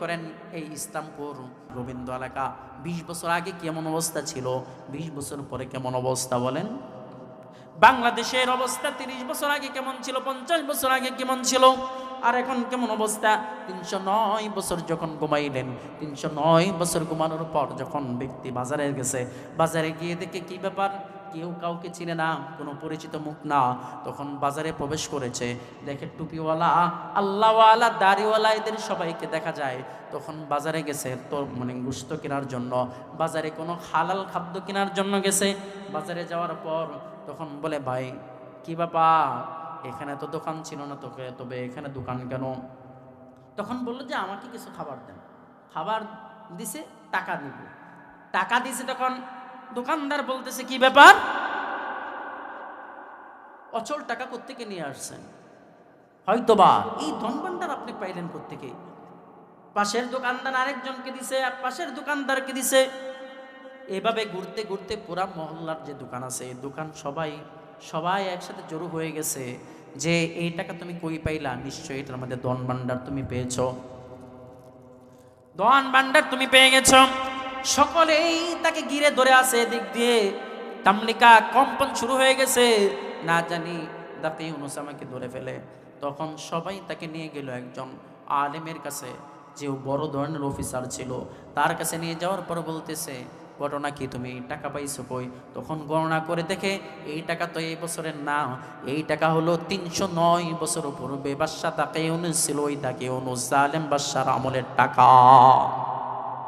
করেন এই ইসলামপুর রবীন্দ্র এলাকা। বিশ বছর আগে কেমন অবস্থা ছিল? বিশ বছর পরে কেমন অবস্থা বলেন? বাংলাদেশের অবস্থা তিরিশ বছর আগে কেমন ছিল? পঞ্চাশ বছর আগে কেমন ছিল? আর এখন কেমন অবস্থা? তিনশো নয় বছর যখন ঘুমাইলেন, তিনশো নয় বছর ঘুমানোর পর যখন ব্যক্তি বাজারে গেছে, বাজারে গিয়ে দেখে কি ব্যাপার? কেউ কাউকে চিনে না, কোনো পরিচিত মুখ না, তখন বাজারে প্রবেশ করেছে। দেখে টুপিওয়ালা, আল্লাহওয়ালা, দাড়িওয়ালা এদের সবাইকে দেখা যায়। তখন বাজারে গেছে তোর মানে গুস্ত কেনার জন্য। বাজারে কোনো হালাল খাদ্য কেনার জন্য গেছে। বাজারে যাওয়ার পর তখন বলে, ভাই, কি বাবা এখানে তো দোকান ছিল না তোকে, তবে এখানে দোকান কেন? তখন বলল যে, আমাকে কিছু খাবার দেন। খাবার দিছে, টাকা দিব। টাকা দিছে তখন দোকানদার বলতেছে, কি ব্যাপার? অচল টাকা কোত্থেকে নিয়ে আসছেন? হয়তোবা এই ধনভাণ্ডার আপনি পাইলেন কোত্থেকে? পাশের দোকানদার আরেকজনকে দিছে পাশের দোকানদারকে দিছে। এভাবে ঘুরতে ঘুরতে পুরা মহল্লার যে দোকান আছে দোকান সবাই সবাই একসাথে জড়ো হয়ে গেছে যে, এই টাকা তুমি কই পাইলা? নিশ্চয়ই এটার মধ্যে ভাণ্ডার তুমি পেয়েছ। দন ভাণ্ডার তুমি পেয়ে গেছো। সকলেই তাকে ঘিরে ধরে আছে দিক দিয়ে। তামলিকা কম্পন শুরু হয়ে গেছে। না জানি দাপি ইউনুস আমাকে ধরে ফেলে। তখন সবাই তাকে নিয়ে গেল একজন আলেমের কাছে যে বড় ধরনের অফিসার ছিল। তার কাছে নিয়ে যাওয়ার পর বলতেছে, ঘটনা কি তুমি? টাকা পাইছো কই? তখন গণনা করে দেখে, এই টাকা তো এই বছরের না। এই টাকা হলো তিনশো নয় বছর পূর্বে বাদশা তাকে অনুজ ছিল। ওই তাকে অনুজ জালেম বাদশার আমলের টাকা।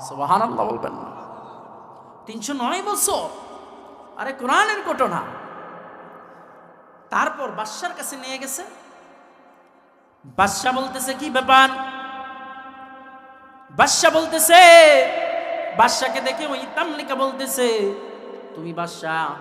সোহান বলবেন না। তিনশো নয় বছর। আরে কোরআনের ঘটনা। তারপর বাদশার কাছে নিয়ে গেছে। বাদশা বলতেছে, কি ব্যাপার? বাদশা বলতেছে বাদশাকে দেখে ওই তামলিকা বলতেছে, তুমি বাদশাহ?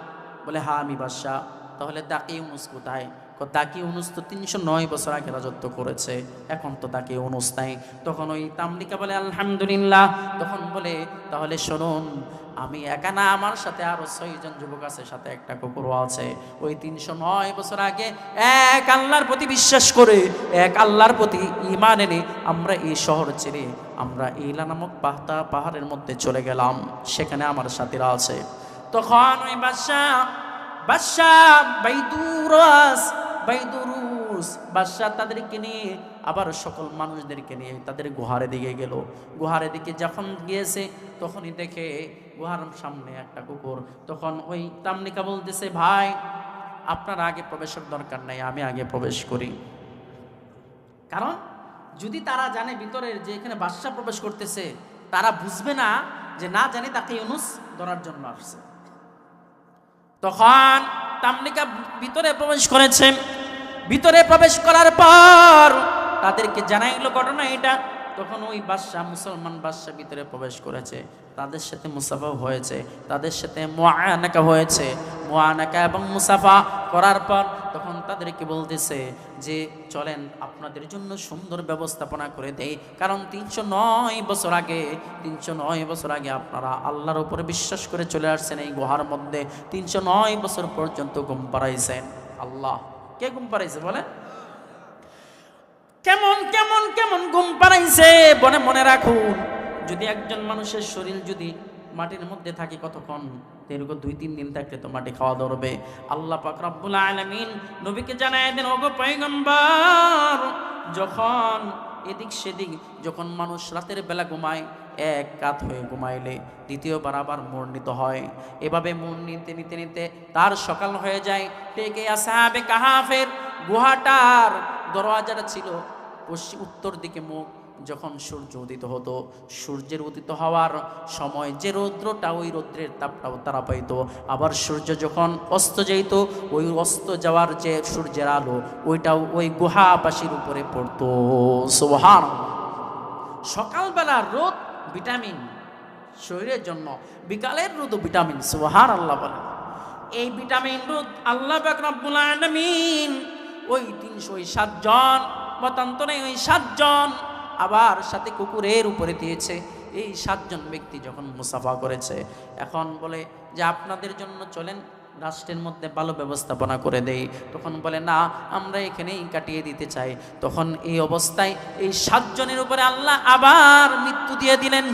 বলে হ্যাঁ আমি বাদশাহ। তাহলে দাকি ইউনুস কোথায়? ক- দাকি ইউনুস তো তিনশো নয় বছর আগে রাজত্ব করেছে। এখন তো দাকি ইউনুস নাই। তখন ওই তামলিকা বলে, আলহামদুলিল্লাহ। তখন বলে, তাহলে শুনুন, আমি একা না, আমার সাথে আরও ছয়জন যুবক আছে, সাথে একটা কুকুরও আছে। ওই তিনশো নয় বছর আগে এক আল্লাহর প্রতি বিশ্বাস করে, এক আল্লাহর প্রতি ইমান এনে আমরা এই শহর ছেড়ে আমরা ইলা নামক পাহতা পাহাড়ের মধ্যে চলে গেলাম। সেখানে আমার সাথীরা আছে। তখন ওই বাদশাহ বাদশাহ বাইদুরাস বাইদুরুস বাদশাহ তাদেরকে নিয়ে, আবার সকল মানুষদেরকে নিয়ে তাদের গুহারে দিকে গেল। গুহারে দিকে যখন গিয়েছে, তখনই দেখে গুহার সামনে একটা কুকুর। তখন ওই তামনিকা বলতেছে, ভাই, আপনার আগে প্রবেশের দরকার নাই, আমি আগে প্রবেশ করি। কারণ, যদি তারা জানে ভিতরের যে এখানে বাদশাহ প্রবেশ করতেছে, তারা বুঝবে না যে না জানি তাকে ইউনুস ধরার জন্য আসছে। তখন তামনিকা ভিতরে প্রবেশ করেছে। ভিতরে প্রবেশ করার পর তাদেরকে জানাইলো ঘটনা এটা। তখন ওই বাদশাহ, মুসলমান বাদশাহ ভিতরে প্রবেশ করেছে। তাদের সাথে মুসাফা হয়েছে, তাদের সাথে মোয়ানাকা হয়েছে। মোয়ানাকা এবং মুসাফা করার পর তখন তাদেরকে বলতেছে যে, চলেন, আপনাদের জন্য সুন্দর ব্যবস্থাপনা করে দেই। কারণ তিনশো নয় বছর আগে, তিনশো নয় বছর আগে আপনারা আল্লাহর উপরে বিশ্বাস করে চলে আসছেন এই গুহার মধ্যে। তিনশো নয় বছর পর্যন্ত ঘুম পাড়াইছেন। আল্লাহ কে ঘুম পাড়াইছে বলে কেমন কেমন কেমন ঘুম পাড়াইছে? মনে মনে রাখুন, যদি একজন মানুষের শরীর যদি মাটির মধ্যে থাকে কতক্ষণ? দীর্ঘ দুই, তিন দিন থাকলে তো মাটি খাওয়া ধরবে। আল্লাহ পাক রব্বুল আলামিন নবীকে জানায় দেন, ওগো পয়গম্বর, যখন এদিক সেদিক, যখন মানুষ রাতের বেলা ঘুমায় এক কাত হয়ে ঘুমাইলে দ্বিতীয়বার আবার মর্ণিত হয়। এভাবে মন নিতে নিতে নিতে তার সকাল হয়ে যায়। টেকে আসাবে কাহাফের গুহাটার দরওয়াজাটা ছিল পশ্চিম উত্তর দিকে মুখ। যখন সূর্য উদিত হতো, সূর্যের উদিত হওয়ার সময় যে রৌদ্রটা ওই রৌদ্রের তাপটাও তারা পাইতো আবার সূর্য যখন অস্ত যেত ওই অস্ত যাওয়ার যে সূর্যের আলো, ওইটাও ওই গুহাবাসীর উপরে পড়তো। সোহান সকালবেলা রোদ ভিটামিন। শরীরের জন্য বিকালের রোদ ভিটামিন সোহান আল্লাহ বলে। এই ভিটামিন রোদ আল্লাহ আলামিন ওই তিনশো ওই সাতজন মতান্তরে ওই সাতজন আবার সাথে কুকুরের উপরে দিয়েছে। এই সাতজন ব্যক্তি যখন মুসাফা করেছে, এখন বলে যে আপনাদের জন্য চলেন রাষ্ট্রের মধ্যে ভালো ব্যবস্থাপনা করে দেই। তখন বলে, না, আমরা এখানেই কাটিয়ে দিতে চাই। তখন এই অবস্থায় এই সাতজনের উপরে আল্লাহ আবার মৃত্যু দিয়ে দিলেন।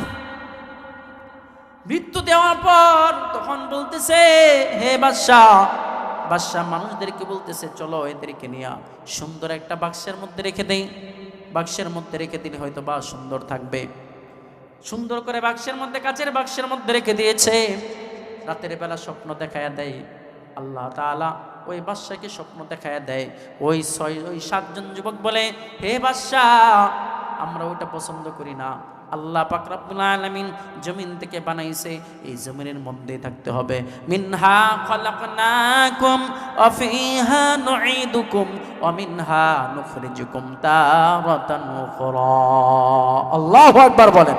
মৃত্যু দেওয়ার পর তখন বলতেছে, হে বাদশাহ। বাদশাহ মানুষদেরকে বলতেছে, চলো এদেরকে নিয়ে সুন্দর একটা বাক্সের মধ্যে রেখে দেই। বাক্সের মধ্যে রেখে দিলে হয়তো বা সুন্দর থাকবে। সুন্দর করে বাক্সের মধ্যে, কাচের বাক্সের মধ্যে রেখে দিয়েছে। রাতের বেলা স্বপ্ন দেখায় দেয় আল্লাহ তাআলা। ওই বাদশাকে স্বপ্ন দেখায় দেয়? ওই ছয়, ওই সাতজন যুবক বলে, হে বাদশাহ, আমরা ওইটা পছন্দ করি না। আল্লাহ পাক রব্বুল আলামিন জমিন থেকে বানাইছে, এই জমিনের মধ্যে থাকতে হবে। মিনহা খলাকনাকুম ওয়া ফিহা নুঈদুকুম ওয়া মিনহা নুখরিজুকুম তারাতান উখরা। আল্লাহু আকবার বলেন।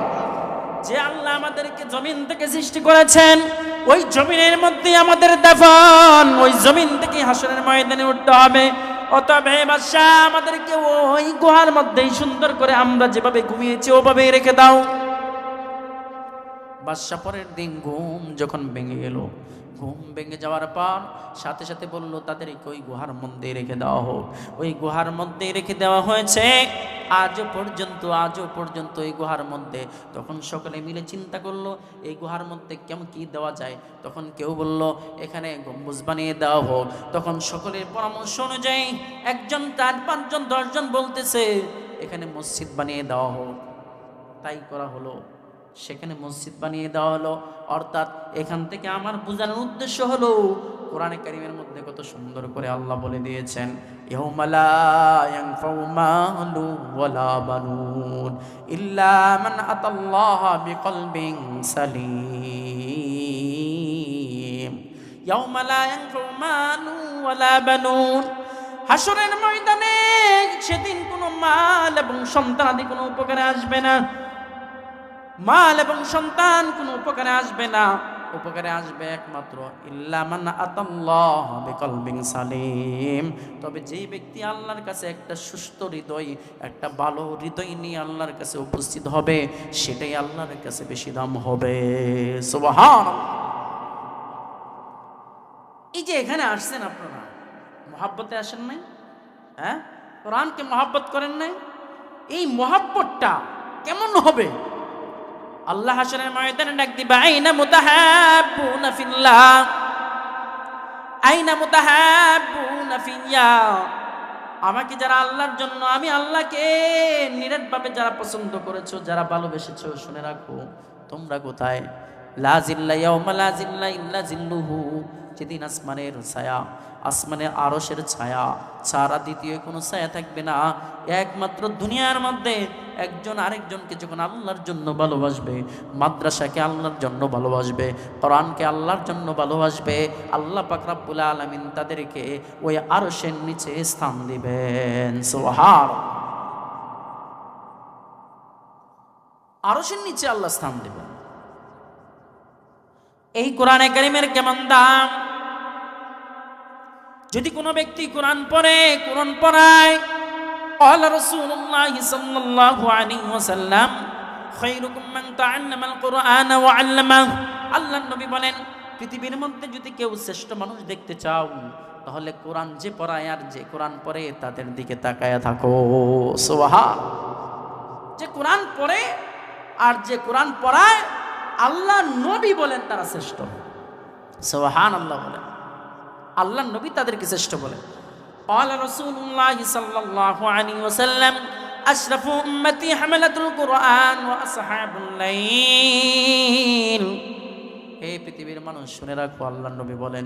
যে আল্লাহ আমাদেরকে জমিন থেকে সৃষ্টি করেছেন ওই জমিনের মধ্যে আমাদের দাফন, ওই জমিন থেকে হাসনের ময়দানে উঠতে হবে। অতএব হে বাদশাহ, আমাদেরকে ওই গুহার মধ্যেই সুন্দর করে আমরা যেভাবে ঘুমিয়েছি ওভাবে রেখে দাও। বাদশাহ পরের দিন ঘুম যখন ভেঙে গেল ঘুম ভেঙে যাওয়ার পর সাথে সাথে বলল তাদেরকে ওই গুহার মধ্যে রেখে দেওয়া হোক। ওই গুহার মধ্যে রেখে দেওয়া হয়েছে। আজও পর্যন্ত আজও পর্যন্ত এই গুহার মধ্যে। তখন সকলে মিলে চিন্তা করল, এই গুহার মধ্যে কেমন কি দেওয়া যায়? তখন কেউ বলল, এখানে গম্বুজ বানিয়ে দেওয়া হোক। তখন সকলের পরামর্শ অনুযায়ী একজন চার, পাঁচজন, দশজন বলতেছে, এখানে মসজিদ বানিয়ে দেওয়া হোক। তাই করা হলো। সেখানে মসজিদ বানিয়ে দেওয়া হলো। অর্থাৎ এখান থেকে আমার বোঝানোর উদ্দেশ্য হলো, কোরআনে কারিমের মধ্যে কত সুন্দর করে আল্লাহ বলে দিয়েছেন হাসরের ময়দানে সেদিন কোনো মাল এবং সন্তানাদি কোনো উপকারে আসবে না। মাল এবং সন্তান, কোনো উপকারে আসবে না। উপকারে আসবে একমাত্র ইল্লামান আতাল্লাহ বিকলবিন সালিম। তবে যেই ব্যক্তি আল্লাহর কাছে একটা সুস্থ হৃদয়, একটা ভালো হৃদয় নিয়ে আল্লাহর কাছে উপস্থিত হবে, সেটাই আল্লাহর কাছে বেশি দাম হবে। সুবহান এই যে এখানে আসছেন আপনারা, মহাব্বতে আসেন নাই? হ্যাঁ? কোরআনকে মহাব্বত করেন নাই? এই মহাব্বতটা কেমন হবে? আল্লাহ হাসনের ময়দানে ডাক দিবে, আইনা মুতাহাব্বুনা ফিল্লাহ। আইনা মুতাহাব্বুনা ফিয়া আমাকে যারা আল্লাহর জন্য, আমি আল্লাহকে নিরেটভাবে যারা পছন্দ করেছ, যারা ভালোবেসেছো, শুনে রাখো, তোমরা কোথায়? লাজিল্লা ইয়াউমা, লা জিল্লা ইল্লা জিল্লুহু। যেদিন আসমানের ছায়া আসমানে আরশের ছায়া, ছাড়া দ্বিতীয় কোনো ছায়া থাকবে না। একমাত্র দুনিয়ার মধ্যে একজন আরেকজনকে যখন আল্লাহর জন্য ভালোবাসবে, মাদ্রাসাকে আল্লাহর জন্য ভালোবাসবে, কোরআনকে আল্লাহর জন্য ভালোবাসবে, আল্লাহ পাকরাবুল আলমিন তাদেরকে ওই আরসের নিচে স্থান দিবেন। সোহার আরসের নিচে আল্লাহ স্থান দিবেন। এই কোরআনে কারিমের কেমন দাম? যদি কোনো ব্যক্তি কোরআন পড়ে কোরআন পড়ায় قال رسول الله صلى الله عليه وسلم خيركم من تعلم القرآن وعلمه আল্লাহ নবী বলেন পৃথিবীর মধ্যে যদি কেউ শ্রেষ্ঠ মানুষ দেখতে চাও তাহলে কোরআন যে পড়ায় আর যে কোরআন পড়ে তাদের দিকে তাকায়া থাকো সোহা যে কোরআন পড়ে আর যে কোরআন পড়ায় আল্লাহ নবী বলেন তারা শ্রেষ্ঠ সোহান আল্লাহ বলেন আল্লাহ নবী তাদেরকে শ্রেষ্ঠ বলেন قال رسول الله صلى الله عليه وسلم أشرف أمتي حملة القرآن وأصحاب الليل হে পৃথিবীর মানুষ শুনে রাখো আল্লাহ নবী বলেন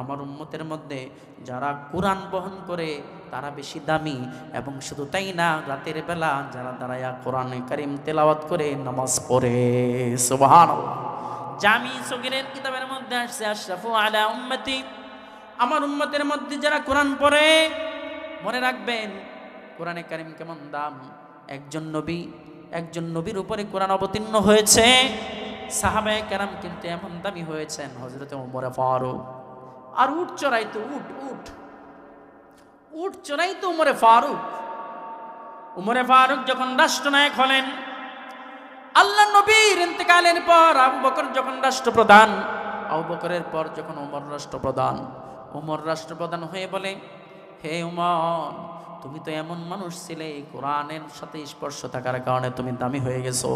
আমার উম্মতের মধ্যে যারা কোরআন বহন করে তারা বেশি দামি এবং শুধু তাই না রাতের বেলা যারা দাঁড়ায়া কোরআন করিম তেলাওয়াত করে নামাজ পড়ে সুবহান জামি সগিরের কিতাবের মধ্যে আসছে আশরাফু আলা উম্মতি আমার উম্মতের মধ্যে যারা কোরআন পড়ে, মনে রাখবেন, কোরআনে কারিম কেমন দাম? একজন নবী, একজন নবীর উপরে কোরআন অবতীর্ণ হয়েছে, সাহাবায়ে কেরাম কিন্তু এমন দামি হয়েছেন হজরত উমরে ফারুক। আর উট চড়াইতো উঠ উঠ। উট চড়াইতো উমরে ফারুক। উমরে ফারুক যখন রাষ্ট্রনায়ক হলেন, আল্লাহ নবীর ইন্তেকালের পর আবু বকর যখন রাষ্ট্রপ্রধান, আবু বকরের পর যখন উমর রাষ্ট্রপ্রধান। উমর রাষ্ট্রপ্রধান হয়ে বলে, হে উমর, তুমি তো এমন মানুষ ছিলে কোরআনের সাথে স্পর্শ থাকার কারণে তুমি দামি হয়ে গেছো।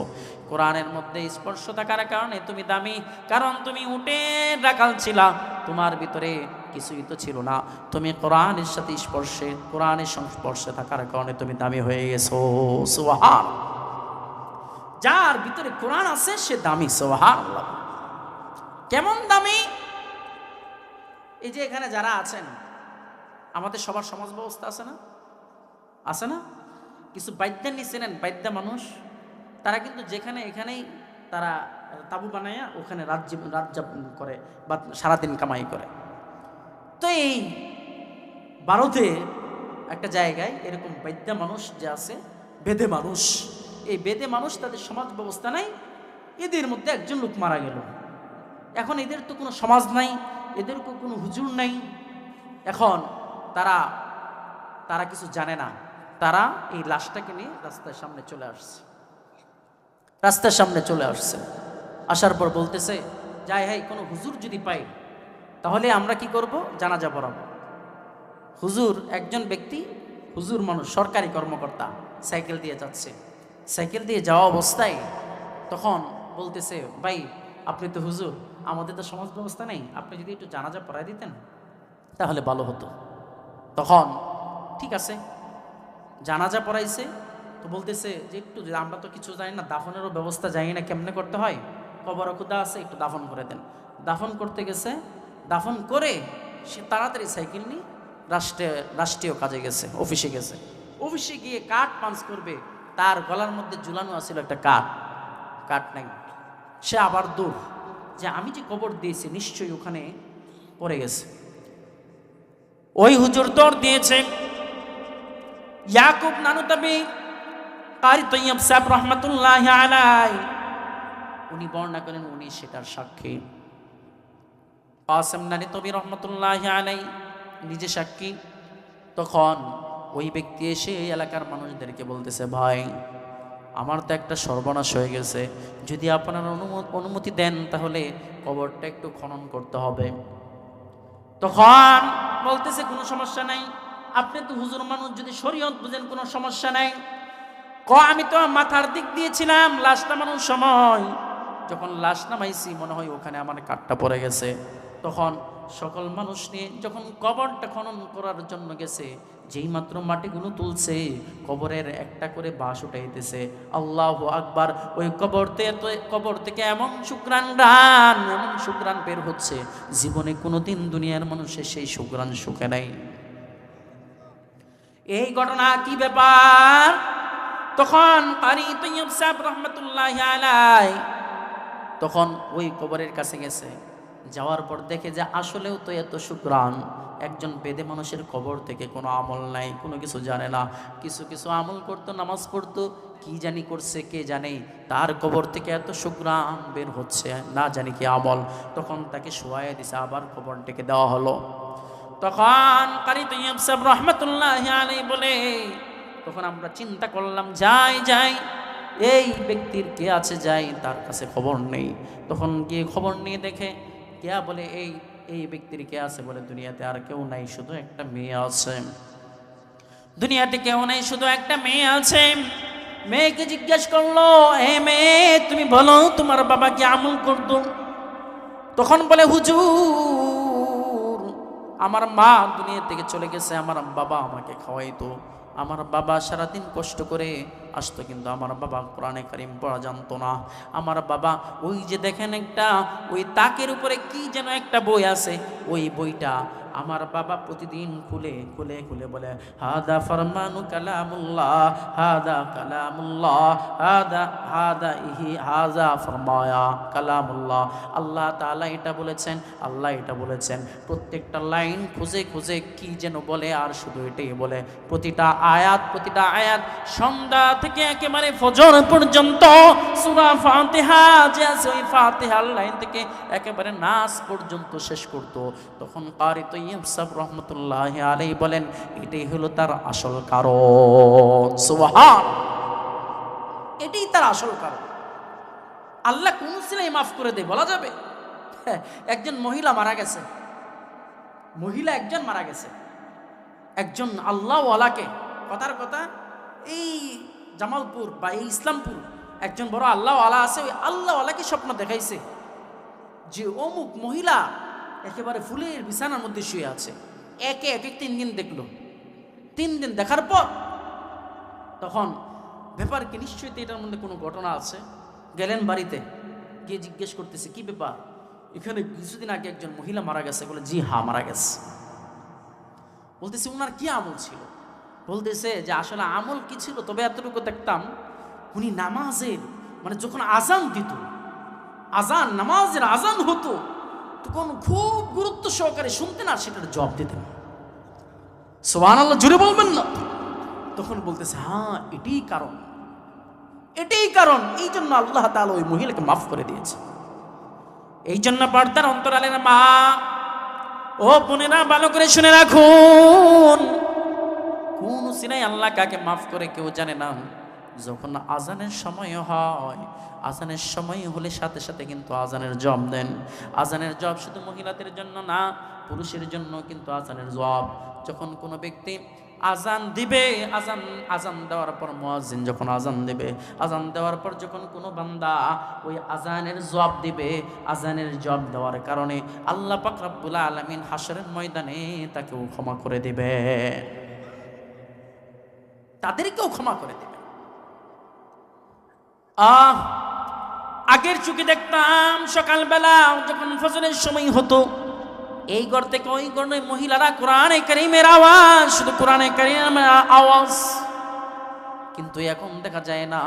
কোরআনের মধ্যে স্পর্শ থাকার কারণে তুমি দামি, কারণ তুমি উঠে রাখাল ছিলা। তোমার ভিতরে কিছুই তো ছিল না। তুমি কোরআনের সাথে স্পর্শে, কোরআনের সংস্পর্শে থাকার কারণে তুমি দামি হয়ে গেছো। সুহান যার ভিতরে কোরআন আছে, সে দামি সোহান কেমন দামি? এই যে এখানে যারা আছেন, আমাদের সবার সমাজ ব্যবস্থা আছে না? আছে না? কিছু বাদ্যান্নি চেনেন বাদ্যা মানুষ, তারা কিন্তু যেখানে এখানেই তারা তাবু বানায়া ওখানে রাত রাত যাপন করে বা সারাদিন কামাই করে। তো এই ভারতে একটা জায়গায় এরকম বাদ্যা মানুষ যে আছে, বেদে মানুষ, এই বেদে মানুষ তাদের সমাজ ব্যবস্থা নাই, এদের মধ্যে একজন লোক মারা গেল। এখন এদের তো কোনো সমাজ নাই এদের কোনো হুজুর নাই। এখন তারা তারা কিছু জানে না। তারা এই লাশটাকে নিয়ে রাস্তার সামনে চলে আসছে। রাস্তার সামনে চলে আসছে। আসার পর বলতেছে, যাই হাই, কোনো হুজুর যদি পাই, তাহলে আমরা কি করব? জানাজা পড়াবো। হুজুর একজন ব্যক্তি, হুজুর মানুষ, সরকারি কর্মকর্তা, সাইকেল দিয়ে যাচ্ছে। সাইকেল দিয়ে যাওয়া অবস্থায় তখন বলতেছে, ভাই, আপনি তো হুজুর। আমাদের তো সমাজ ব্যবস্থা নেই। আপনি যদি একটু জানাজা পড়াই দিতেন, তাহলে ভালো হতো। তখন, ঠিক আছে, জানাজা পড়াইছে, তো বলতেছে যে একটু আমরা তো কিছু জানি না, দাফনেরও ব্যবস্থা জানি না কেমনে করতে হয়। কবর খুদা আছে, একটু দাফন করে দেন। দাফন করতে গেছে, দাফন করে সে তাড়াতাড়ি সাইকেল নিয়ে রাষ্ট্রে, রাষ্ট্রীয় কাজে গেছে, অফিসে গেছে। অফিসে গিয়ে কাঠ পাঞ্চ করবে, তার গলার মধ্যে ঝুলানো আছিল একটা কাঠ। কাঠ নাই। সে আবার দূর। যে আমি যে কবর দিয়েছি, নিশ্চয়ই ওখানে পড়ে গেছে। ওই হুজুর দৌড় দিয়েছে। ইয়াকুব নানুতাবি কারি তৈয়ব সাহেব রহমতুল্লাহ আলাই উনি বর্ণনা করেন উনি সেটার সাক্ষী। কাসেম নানি তবি রহমতুল্লাহ আলাই নিজে সাক্ষী। তখন ওই ব্যক্তি এসে এই এলাকার মানুষদেরকে বলতেছে, ভাই আমার তো একটা সর্বনাশ হয়ে গেছে। যদি আপনারা অনুমতি দেন, তাহলে কবরটা একটু খনন করতে হবে। তখন বলতেছে, কোনো সমস্যা নাই। আপনি তো হুজুর মানুষ, যদি শরীয়ত বুঝেন, কোনো সমস্যা নাই। ক, আমি তো মাথার দিক দিয়েছিলাম, লাশ নামানোর সময়। যখন লাশ নামাইছি, মনে হয় ওখানে আমার কাঠটা পড়ে গেছে। তখন সকল মানুষ নিয়ে যখন কবরটা খনন করার জন্য গেছে যেই মাত্র মাটিগুলো তুলছে, কবরের একটা করে বাঁশ উঠাইতেছে। আল্লাহ আকবার, ওই কবর থেকে কবর থেকে এমন শুক্রান গান এমন শুক্রান বের হচ্ছে, জীবনে কোনোদিন দুনিয়ার মানুষের সেই শুক্রান সুখে নাই। এই ঘটনা কি ব্যাপার? তখন কারি তৈয়ব সাহেব রহমতুল্লাহ আলাই তখন ওই কবরের কাছে গেছে। যাওয়ার পর দেখে যে আসলেও তো এত শুক্রান একজন বেদে মানুষের কবর থেকে কোনো আমল নাই, কোনো কিছু জানে না। কিছু কিছু আমল করতো, নামাজ পড়তো, কি জানি করছে, কে জানে। তার কবর থেকে এত শুক্রান বের হচ্ছে, না জানি কি আমল। তখন তাকে শোয়াই দিছে, আবার কবরটাকে দেওয়া হলো। তখন কারি তৈয়ব সাহেব রহমতুল্লাহ আলাই বলে, তখন আমরা চিন্তা করলাম, যাই যাই। এই ব্যক্তির কে আছে যাই, তার কাছে খবর নেই। তখন গিয়ে খবর নিয়ে দেখে কেয়া বলে, এই এই ব্যক্তির কে আছে? বলে, দুনিয়াতে আর কেউ নাই, শুধু একটা মেয়ে আছে। দুনিয়াতে কেউ নেই, শুধু একটা মেয়ে আছে। মেয়েকে জিজ্ঞেস করল হে মেয়ে, তুমি বলো, তোমার বাবা কি আমল করতো? তখন বলে, হুজুর, আমার মা দুনিয়া থেকে চলে গেছে, আমার বাবা আমাকে খাওয়াইতো। আমার বাবা সারাদিন কষ্ট করে আসতো কিন্তু আমার বাবা কোরআনে করিম পড়া জানতো না। আমার বাবা ওই যে দেখেন একটা, ওই তাকের উপরে কি যেন একটা বই আছে, ওই বইটা আমার বাবা প্রতিদিন খুলে খুলে খুলে বলে, হাদা ফরমানু কালামুল্লাহ, হাদা কালামুল্লাহ, হাদা হাদা ইহি, হাজা ফরমায়া কালামুল্লাহ। আল্লাহ তাআলা এটা বলেছেন, আল্লাহ এটা বলেছেন। প্রত্যেকটা লাইন খুঁজে খুঁজে কি যেন বলে আর শুধু এটাই বলে। প্রতিটা আয়াত প্রতিটা আয়াত সন্ধ্যা থেকে একেবারে ফজর পর্যন্ত সূরা ফাতিহা যে আছে লাইন থেকে একেবারে নাস পর্যন্ত শেষ করতো। তখন কারি তৈয়ব সাহেব রহমতুল্লাহ আলাই বলেন এটাই হলো তার আসল কারণ। সুবহান। এটাই তার আসল কারণ। আল্লাহ কোন সিলাই মাফ করে দেয় বলা যাবে? হ্যাঁ, একজন মহিলা মারা গেছে। মহিলা একজন মারা গেছে। একজন আল্লাহওয়ালাকে কথার কথা এই জামালপুর বা এই ইসলামপুর একজন বড় আল্লাহওয়ালা আছে ওই আল্লাহওয়ালাকে স্বপ্ন দেখাইছে যে অমুক মহিলা একেবারে ফুলের বিছানার মধ্যে শুয়ে আছে। একে একে তিন দিন দেখল। তিন দিন দেখার পর তখন ব্যাপার কি নিশ্চয়ই এটার মধ্যে কোনো ঘটনা আছে? গেলেন বাড়িতে, গিয়ে জিজ্ঞেস করতেছে, কি ব্যাপার? এখানে কিছুদিন আগে একজন মহিলা মারা গেছে। বলে, জি হা মারা গেছে। বলতেছে ওনার কি আমল ছিল? বলতেছে যে, আসলে আমল কি ছিল? তবে এতটুকু দেখতাম, উনি নামাজের মানে যখন আজান দিত আজান নামাজের আজান হতো তখন খুব গুরুত্ব সহকারে শুনতেন আর সেটার জবাব দিতেন সোহান আল্লাহ জুড়ে বলবেন না? তখন বলতেছে হ্যাঁ এটাই কারণ। এটাই কারণ। এই জন্য আল্লাহ তাআলা ওই মহিলাকে মাফ করে দিয়েছে। এই জন্য পর্দার অন্তরালের মা, ও বোনেরা, ভালো করে শুনে রাখুন। কোন সিনাই আল্লাহ কাকে মাফ করে কেউ জানে না। যখন আজানের সময় হয়, আজানের সময় হলে সাথে সাথে কিন্তু আজানের জব দেন। আজানের জব শুধু মহিলাদের জন্য না, পুরুষের জন্য কিন্তু আজানের জব। যখন কোনো ব্যক্তি আজান দিবে, আজান আজান দেওয়ার পর মুয়াজ্জিন যখন আজান দিবে, আজান দেওয়ার পর যখন কোনো বান্দা ওই আজানের জবাব দিবে, আজানের জব দেওয়ার কারণে আল্লাহ পাক আলামিন হাসরের ময়দানে তাকেও ক্ষমা করে দিবে তাদেরকেও ক্ষমা করে দেবে আহ, আগের চুকে দেখতাম সকালবেলা যখন ফজরের সময় হতো। এই ঘর থেকে ওই ঘরে মহিলারা কোরআনে কারিমের আওয়াজ, শুধু কোরআনে কারিমের আওয়াজ। কিন্তু এখন দেখা যায় না,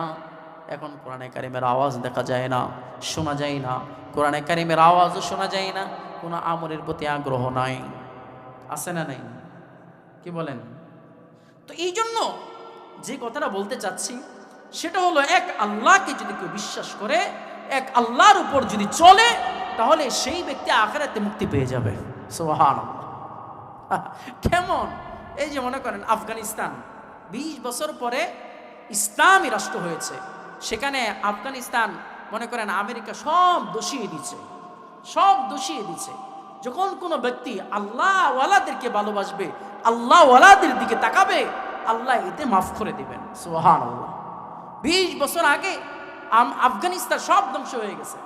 এখন কোরআনে কারিমের আওয়াজ দেখা যায় না, শোনা যায় না। কোরআনে কারিমের আওয়াজও শোনা যায় না, কোনো আমলের প্রতি আগ্রহ নাই। আছে না নাই? কি বলেন? তো এই জন্য যে কথাটা বলতে চাচ্ছি সেটা হলো এক আল্লাহকে যদি কেউ বিশ্বাস করে, এক আল্লাহর উপর যদি চলে, তাহলে সেই ব্যক্তি আখেরাতে মুক্তি পেয়ে যাবে। সোহান কেমন? এই যে মনে করেন আফগানিস্তান, বিশ বছর পরে ইসলামী রাষ্ট্র হয়েছে। সেখানে আফগানিস্তান মনে করেন আমেরিকা সব দোষিয়ে দিচ্ছে সব দোষিয়ে দিচ্ছে যখন কোনো ব্যক্তি আল্লাহওয়ালাদেরকে ভালোবাসবে, আল্লাহওয়ালাদের দিকে তাকাবে, আল্লাহ এতে মাফ করে দিবেন। সোহান আল্লাহ বিশ বছর আগে আফগানিস্তান সব ধ্বংস হয়ে গেছে।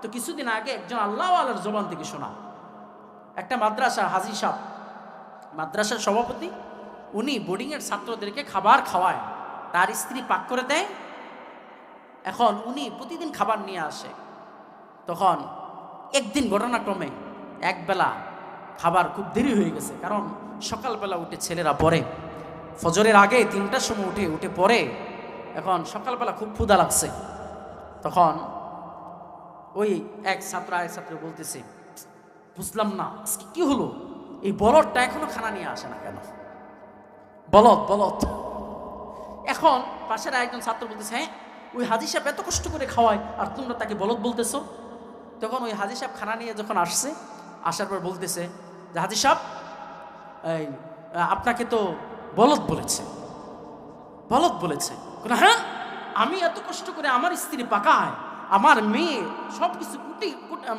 তো কিছুদিন আগে একজন আল্লাহওয়ালার জবান থেকে শোনা। একটা মাদ্রাসা হাজি সাহ মাদ্রাসার সভাপতি, উনি বোর্ডিংয়ের ছাত্রদেরকে খাবার খাওয়ায়, তার স্ত্রী পাক করে দেয়। এখন উনি প্রতিদিন খাবার নিয়ে আসে। তখন একদিন ঘটনাক্রমে একবেলা খাবার খুব দেরি হয়ে গেছে, কারণ সকালবেলা উঠে ছেলেরা পরে ফজরের আগে তিনটার সময় উঠে উঠে পড়ে। এখন সকালবেলা খুব ক্ষুধা লাগছে। তখন ওই এক ছাত্র এক ছাত্র বলতেছে বুঝলাম না আজকে কি হলো? এই বলদটা এখনও খানা নিয়ে আসে না কেন? বলদ বলদ। এখন পাশের একজন ছাত্র বলতেছে হ্যাঁ ওই হাজি সাহেব এত কষ্ট করে খাওয়ায় আর তোমরা তাকে বলদ বলতেছো? তখন ওই হাজি সাহেব খানা নিয়ে যখন আসছে আসার পর বলতেছে যে হাজি সাহেব এই আপনাকে তো বলদ বলেছে। বলদ বলেছে? বলে, হ্যাঁ আমি এত কষ্ট করে আমার স্ত্রী পাকায়, আমার মেয়ে সব কিছু কুটি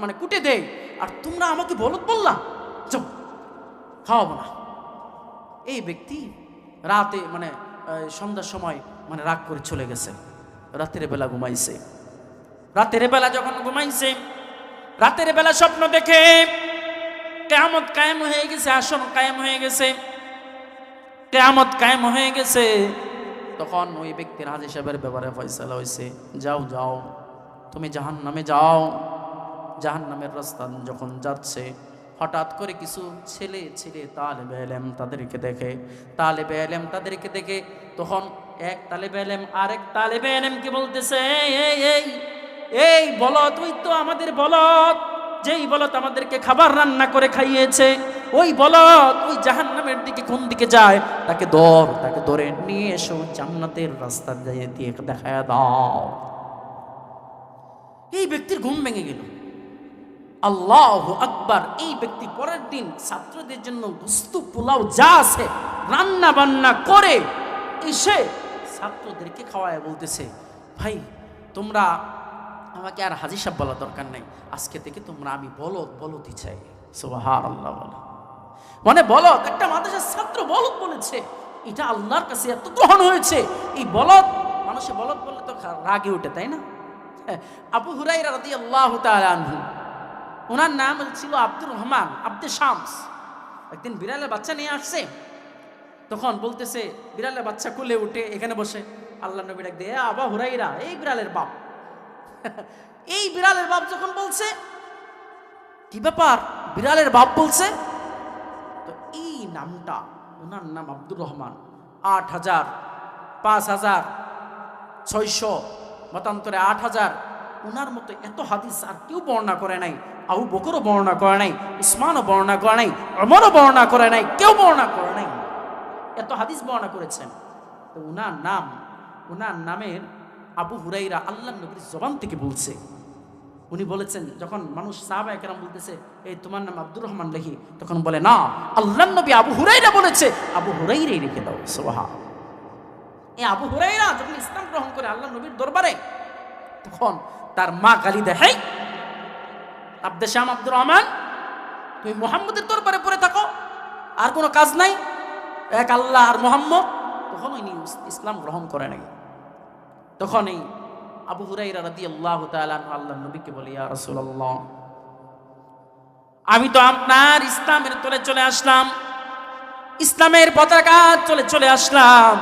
মানে কুটে দেয়, আর তোমরা আমাকে বলদ বললা? চপ, খাওয়াবো না। এই ব্যক্তি রাতে মানে সন্ধ্যার সময় মানে রাগ করে চলে গেছে। রাতের বেলা ঘুমাইছে। রাতের বেলা যখন ঘুমাইছে, রাতের বেলা স্বপ্ন দেখে, কেয়ামত কায়েম হয়ে গেছে, আসন কায়েম হয়ে গেছে। কেয়ামত কায়েম হয়ে গেছে। তখন ওই ব্যক্তির হাজি সাহেবের ব্যাপারে ফয়সালা হয়েছে যাও যাও, তুমি জাহান নামে যাও। জাহান নামের রাস্তা যখন যাচ্ছে, হঠাৎ করে কিছু ছেলে ছেলে তালেবে এলেম তাদেরকে দেখে, তালেবে এলেম তাদেরকে দেখে তখন এক তালেবে এলেম আরেক তালেবে এলেমকে বলতেছে, এই এই এই এই বলো তুই তো আমাদের বলত যেই বলত আমাদেরকে খাবার রান্না করে খাইয়েছে ওই বলত ওই জাহান্নামের দিকে কোন দিকে যায়? তাকে দর তাকে ধরে নিয়ে এসো, জান্নাতের রাস্তা দিয়ে দিয়ে দেখায় দাও। এই ব্যক্তির ঘুম ভেঙে গেল। আল্লাহ আকবার, এই ব্যক্তি পরের দিন ছাত্রদের জন্য গুস্তু পোলাও যা আছে রান্না বান্না করে এসে ছাত্রদেরকে খাওয়ায় বলতেছে, ভাই, তোমরা আমাকে আর হাজি সাহেব বলা দরকার নাই। আজকে থেকে তোমরা আমি বলদ, বলদই চাই। সুবাহার আল্লাহ বলে। মানে বলদ একটা মাদ্রাসার ছাত্র বলদ বলেছে এটা আল্লাহর কাছে এত গ্রহণ হয়েছে। এই বলদ মানুষে বলদ বললে তো রাগে ওঠে তাই না? হ্যাঁ, আবু হুরাইরা রাদি আল্লাহ আনহু ওনার নাম ছিল আব্দুর রহমান আব্দে শামস। একদিন বিড়ালের বাচ্চা নিয়ে আসছে তখন বলতেছে বিড়ালের বাচ্চা কোলে উঠে এখানে বসে। আল্লাহ নবী ডাক দিয়ে আবা হুরাইরা এই বিড়ালের বাপ। এই বিড়ালের বাপ যখন বলছে কি ব্যাপার? বিড়ালের বাপ বলছে এই নামটা, ওনার নাম আব্দুর রহমান। আট হাজার, পাঁচ হাজার, ছয়শো, মতান্তরে আট হাজার। ওনার মতো এত হাদিস আর কেউ বর্ণনা করে নাই, আবু বকরও বর্ণনা করে নাই, উসমানও বর্ণনা করে নাই অমরও বর্ণনা করে নাই, কেউ বর্ণনা করে নাই। এত হাদিস বর্ণনা করেছেন। তো উনার নাম, ওনার নামের আবু হুরাইরা আল্লাহ নবীর জবান থেকে বলছে। উনি বলেছেন যখন মানুষ সাহাবা একরাম বলতেছে এই তোমার নাম আব্দুর রহমান লেখি? তখন বলে না আল্লাহ নবী আবু হুরাইরা বলেছে আবু হুরাইরাই রেখে দাও সোহা এই আবু হুরাইরা যখন ইসলাম গ্রহণ করে আল্লাহ নবীর দরবারে তখন তার মা গালি দেয় "হেই, আব্দে শ্যাম আব্দুর রহমান তুমি মোহাম্মদের দরবারে পড়ে থাকো আর কোনো কাজ নাই এক আল্লাহ আর মোহাম্মদ। তখন উনি ইসলাম গ্রহণ করে নাই। তখন এই আবু হুরাইরা রাদি আল্লাহ আল্লাহ নবীকে বলে আমি তো আপনার ইসলামের তলে চলে আসলাম, ইসলামের পতাকা চলে চলে আসলাম।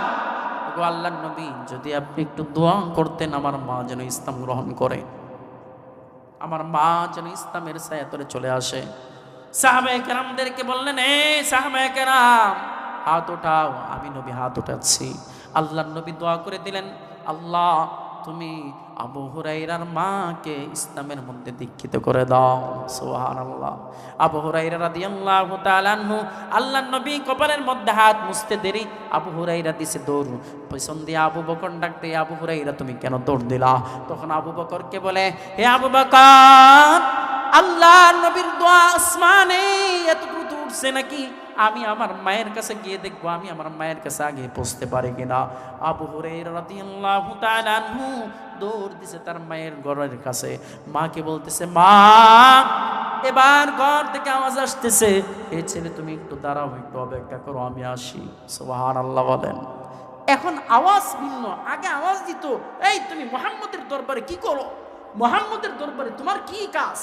ওগো আল্লাহ নবী, যদি আপনি একটু দোয়া করতেন আমার মা যেন ইসলাম গ্রহণ করে, আমার মা যেন ইসলামের সায়াতরে চলে আসে। সাহাবে কেরামদেরকে বললেন, এ সাহাবে কেরাম, হাত ওঠাও, আমি নবী হাত উঠাচ্ছি। আল্লাহ নবী দোয়া করে দিলেন, আল্লাহ তুমি আবু হুরাইরার মাকে ইসলামের মধ্যে দীক্ষিত করে দাও। সোহান আল্লাহ আবু হুরাইরা রাদিয়াল্লাহু তাআলা আনহু আল্লাহ নবী কপালের মধ্যে হাত মুছতে দেরি, আবু হুরাইরা দিছে দৌড়। পেছন দিয়ে আবু বকর ডাক দিয়ে আবু হুরাইরা তুমি কেন দৌড় দিলা? তখন আবু বকরকে বলে, হে আবু বকর আল্লাহ নবীর দোয়া আসমানে এত উঠছে নাকি, আমি আমার মায়ের কাছে গিয়ে দেখব, আমি আমার মায়ের কাছে আগে পৌঁছতে পারি কিনা? আবু আনহু দৌড় দিছে তার মায়ের ঘরের কাছে। মাকে বলতেছে, মা, এবার ঘর থেকে আওয়াজ আসতেছে। এ ছেলে, তুমি একটু দাঁড়াও, একটু অপেক্ষা করো, আমি আসি। সুবহান আল্লাহ বলেন। এখন আওয়াজ ভিন্ন, আগে আওয়াজ দিত, এই তুমি মোহাম্মদের দরবারে কি করো? মোহাম্মদের দরবারে তোমার কি কাজ?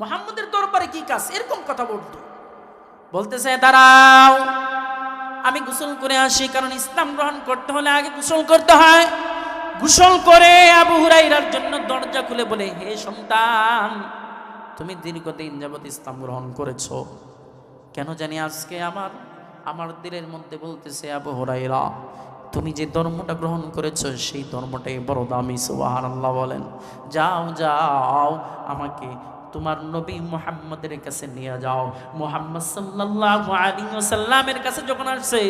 মোহাম্মদের দরবারে কি কাজ? এরকম কথা বলতো। বলতেছে, দাঁড়াও, আমি গোসল করে আসি, কারণ ইসলাম গ্রহণ করতে হলে আগে গোসল করতে হয়। গোসল করে আবু হুরাইরার জন্য দরজা খুলে বলে, হে সন্তান, তুমি দীর্ঘদিন যাবত ইসলাম গ্রহণ করেছ। কেন জানি আজকে আমার আমার দিলের মধ্যে বলতেছে আবু হুরাইরা তুমি যে ধর্মটা গ্রহণ করেছ, সেই ধর্মটাই বড় দামি আল্লাহ বলেন। যাও যাও, আমাকে তোমার নবী মুহাম্মদের কাছে নিয়ে যাও। মুহাম্মদ সাল্লাল্লাহু আলাইহি ওয়াসাল্লামের কাছে যখন আসছে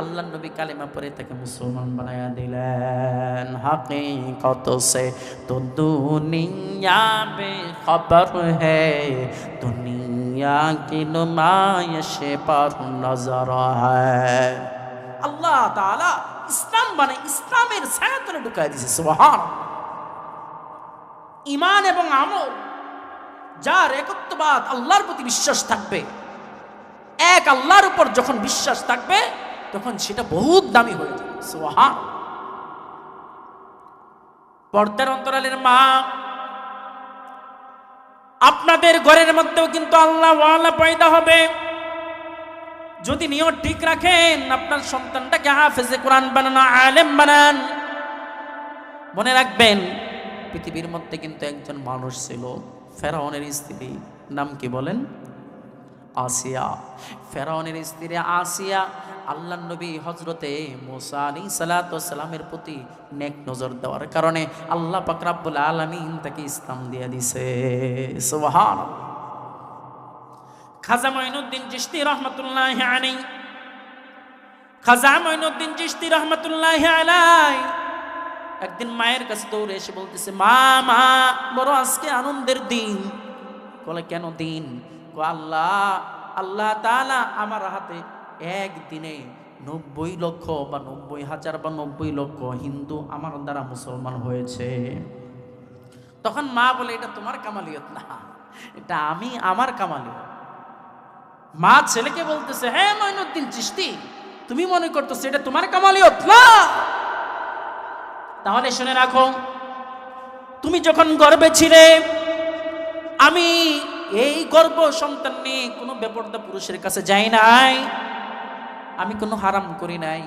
আল্লাহ নবী কালেমা পড়ে তাকে মুসলমান বানায়া দিলেন। হাকিকত সে তো দুনিয়া বে খবর হ্যায় দুনিয়া কি নুমাইশ पर নজর হ্যায় আল্লাহ তাআলা ইসলাম মানে ইসলামের ছায়াতলে ঢুকাই দিয়েছে সুবহান ইমান এবং আমল যার একত্ববাদ আল্লাহর প্রতি বিশ্বাস থাকবে, এক আল্লাহর উপর যখন বিশ্বাস থাকবে, তখন সেটা বহুত দামি হয়ে যাবে। সোহান পর্দার অন্তরালের মা, আপনাদের ঘরের মধ্যেও কিন্তু আল্লাহ ওয়ালা পয়দা হবে। যদি নিয়ম ঠিক রাখেন, আপনার সন্তানটাকে হাফেজে কোরআন বানানো, আলেম বানান। মনে রাখবেন, পৃথিবীর মধ্যে কিন্তু একজন মানুষ ছিল। ফেরাউনের স্ত্রী, নাম কি বলেন? আসিয়া। ফেরাউনের স্ত্রী আসিয়া আল্লাহ নবী হজরতে মোসা আলী সালাতামের প্রতি নেক নজর দেওয়ার কারণে আল্লাহ পাকরাবুল আলমিন তাকে ইসলাম দিয়ে দিছে। খাজা মঈনুদ্দিন চিশতি রহমতুল্লাহ আলাই খাজা মঈনুদ্দিন চিশতি রহমতুল্লাহ আলাই একদিন মায়ের কাছে দৌড়ে এসে বলতেছে, মা মা, বড় আজকে আনন্দের দিন। বলে, কেন দিন? আল্লাহ আল্লাহ তাআলা আমার হাতে একদিনে নব্বই লক্ষ বা নব্বই হাজার বা নব্বই লক্ষ হিন্দু আমার দ্বারা মুসলমান হয়েছে। তখন মা বলে, এটা তোমার কামালিয়ত না, এটা আমি আমার কামালিয়ত। মা ছেলেকে বলতেছে হ্যাঁ মঈনুদ্দিন চিস্তি তুমি মনে করতেছো এটা তোমার কামালিয়ত? না তাহলে শুনে রাখো, তুমি যখন গর্বে ছিলে, আমি এই গর্ব সন্তান নিয়ে কোনো বেপর্দা পুরুষের কাছে যাই নাই, আমি কোনো হারাম করি নাই।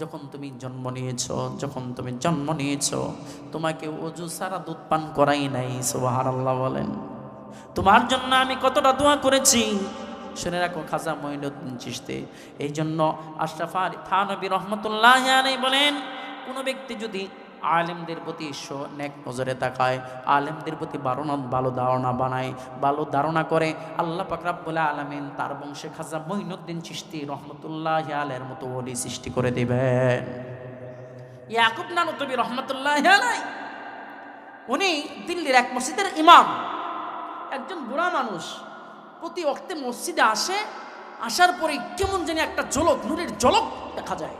যখন তুমি জন্ম নিয়েছ, যখন তুমি জন্ম নিয়েছ, তোমাকে অজু সারা দুধ পান করাই নাই সোবাহার আল্লাহ বলেন। তোমার জন্য আমি কতটা দোয়া করেছি। শুনে রাখো, খাজা মঈনুদ্দিন চিশতে। এই জন্য আশরাফা থানবী রহমতুল্লাহ বলেন কোনো ব্যক্তি যদি আলেমদের প্রতি নেক নজরে তাকায়, আলেমদের প্রতি বারণা ভালো ধারণা বানায়, ভালো ধারণা করে, আল্লাহ পাকরাব বলে আলামিন তার বংশে খাজা মঈনুদ্দিন চিশতি রহমতুল্লাহ আলের মতো ওলি সৃষ্টি করে দেবেন। ইয়াকুব নানতবি রহমতুল্লাহ আলাই উনি দিল্লির এক মসজিদের ইমাম। একজন বুড়া মানুষ প্রতি অক্তে মসজিদে আসে, আসার পরে কেমন জানি একটা জলক নূরের জলক দেখা যায়।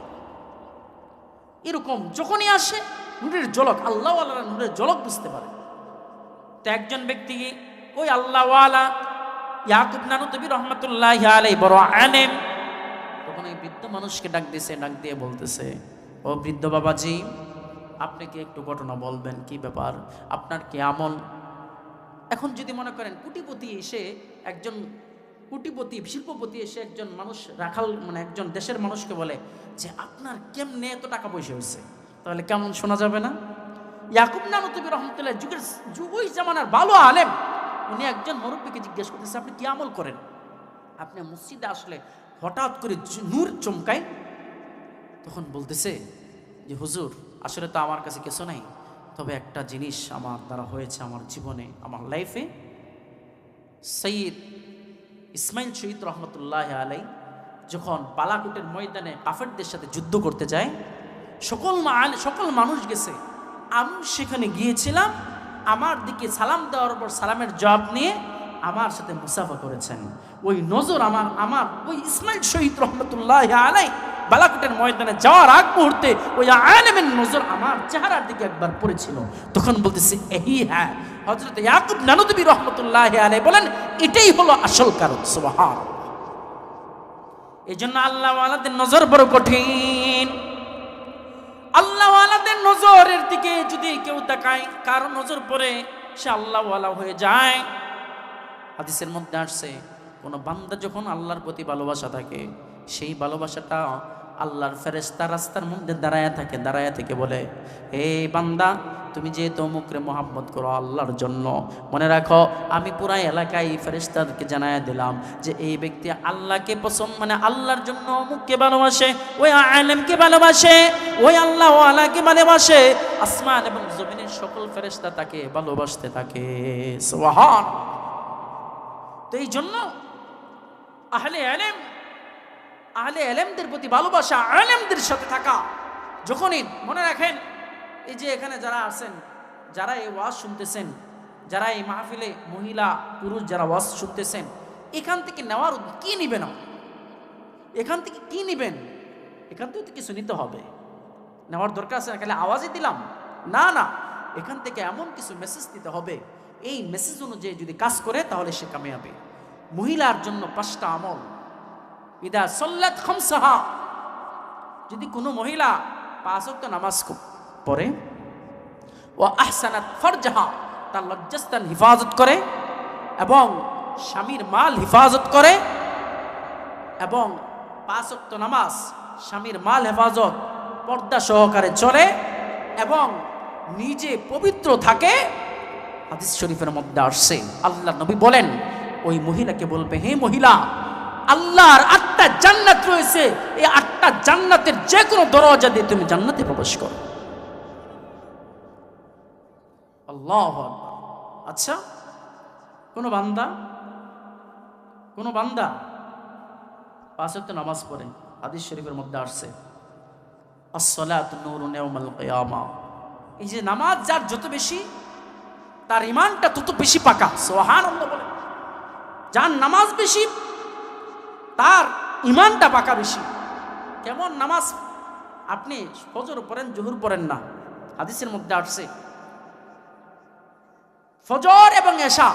এরকম যখনই আসে, নূরের জলক আল্লাহ নূরের জলক বুঝতে পারে। তো একজন ব্যক্তি, ওই আল্লাহওয়ালা ইয়াকুব নানুতবি রহমতুল্লাহ আলাই বড় আলেম, তখন এই বৃদ্ধ মানুষকে ডাক দিয়েছে ডাক দিয়ে বলতেছে, ও বৃদ্ধ বাবাজি, আপনি কি একটু ঘটনা বলবেন? কি ব্যাপার? আপনার কি আমল? এখন যদি মনে করেন, কুটিপতি এসে একজন কুটিপতি, শিল্পপতি এসে একজন মানুষ, রাখাল মানে একজন দেশের মানুষকে বলে যে, আপনার কেমনে এত টাকা পয়সা হয়েছে? তাহলে কেমন শোনা যাবে না? ইয়াকুব নানতবি রহমতুল্লাহ যুগের যুগই জামানার ভালো আলেম, উনি একজন মুরব্বীকে জিজ্ঞেস করতেছে, আপনি কি আমল করেন? আপনি মসজিদে আসলে হঠাৎ করে নূর চমকায়, তখন বলতেছে যে, হুজুর, আসলে তো আমার কাছে কিছু নাই, তবে একটা জিনিস আমার দ্বারা হয়েছে আমার জীবনে, আমার লাইফে সৈয়দ ইসমাইল শহীদ রহমতুল্লাহ আলাই যখন বালাকুটের ময়দানে কাফেরদের সাথে যুদ্ধ করতে যায়, সকল সকল মানুষ গেছে। আমি সেখানে গিয়েছিলাম, আমার দিকে সালাম দেওয়ার পর সালামের জবাব নিয়ে আমার সাথে মুসাফা করেছেন। ওই নজর আমার আমার, ওই ইসমাইল শহীদ রহমতুল্লাহ আলাই বালাকুটের ময়দানে যাওয়ার আগ মুহূর্তে ওই আলেমের নজর আমার চেহারার দিকে একবার পড়েছিল। তখন বলতেছে এই হ্যাঁ হজরত ইয়াকুব নানুদবী রহমতুল্লাহ আলাই বলেন, এটাই হলো আসল কারণ সুবহান এই জন্য আল্লাহ আলাদের নজর বড় কঠিন। আল্লাহ আলাদের নজরের দিকে যদি কেউ তাকায়, কার নজর পড়ে, সে আল্লাহওয়ালা হয়ে যায়। হাদিসের মধ্যে আসছে, কোনো বান্দা যখন আল্লাহর প্রতি ভালোবাসা থাকে, সেই ভালোবাসাটা আল্লাহর ফেরেস্তা রাস্তার মধ্যে দাঁড়ায় থাকে, দাঁড়ায় থেকে বলে হে বান্দা, তুমি যেহেতু মুখরে মোহাম্মত করো আল্লাহর জন্য, মনে রাখো, আমি পুরা এলাকায় ফেরেস্তাদেরকে জানায় দিলাম যে, এই ব্যক্তি আল্লাহকে পছন্দ মানে আল্লাহর জন্য অমুককে ভালোবাসে, ওই আলেমকে ভালোবাসে, ওই আল্লাহ আলাকে ভালোবাসে, আসমান এবং জমিনের সকল ফেরেস্তা তাকে ভালোবাসতে থাকে। সোহান তো এই জন্য আহলে আলেম আহলে আলেমদের প্রতি ভালোবাসা আলেমদের সাথে থাকা। যখনই মনে রাখেন, এই যে এখানে যারা আছেন, যারা এই ওয়াজ শুনতেছেন, যারা এই মাহফিলে মহিলা, পুরুষ যারা ওয়াজ শুনতেছেন, এখান থেকে নেওয়ার কি নিবেন? এখান থেকে কি নিবেন? এখান থেকে তো কিছু নিতে হবে। নেওয়ার দরকার আছে না, খালি আওয়াজই দিলাম। না না, এখান থেকে এমন কিছু মেসেজ দিতে হবে। এই মেসেজ অনুযায়ী যদি কাজ করে, তাহলে সে কামিয়াবে। মহিলার জন্য পাঁচটা আমল। ইদা সল্লাত খমসাহা। যদি কোনো মহিলা পাঁচ ওয়াক্ত নামাজ পড়ে ও আহসানাত ফরজাহা, তার লজ্জাস্তান হিফাজত করে এবং স্বামীর মাল হিফাজত করে এবং পাঁচ ওয়াক্ত নামাজ স্বামীর মাল হেফাজত পর্দা সহকারে চলে এবং নিজে পবিত্র থাকে, হাদিস শরীফের মধ্যে আসছে। আল্লাহ নবী বলেন, ওই মহিলাকে বলবে, হে মহিলা, আল্লাহর আটটা জান্নাত রয়েছে, এই আটটা জান্নাতের যে কোনো দরজা দিয়ে তুমি জান্নাতে প্রবেশ করো। আল্লাহ আচ্ছা কোনো বান্দা? কোনো বান্দা? পাঁচ ওয়াক্ত নামাজ পড়ে, হাদিস শরীফের মধ্যে আসছে এই যে নামাজ যার যত বেশি, তার ইমানটা তত বেশি পাকা, সুবহানাল্লাহ বলে। যার নামাজ বেশি, তার ইমানটা পাকা বেশি। কেমন নামাজ? আপনি ফজর পড়েন, জহুর পড়েন না। হাদিসের মধ্যে আসছে, ফজর এবং এশা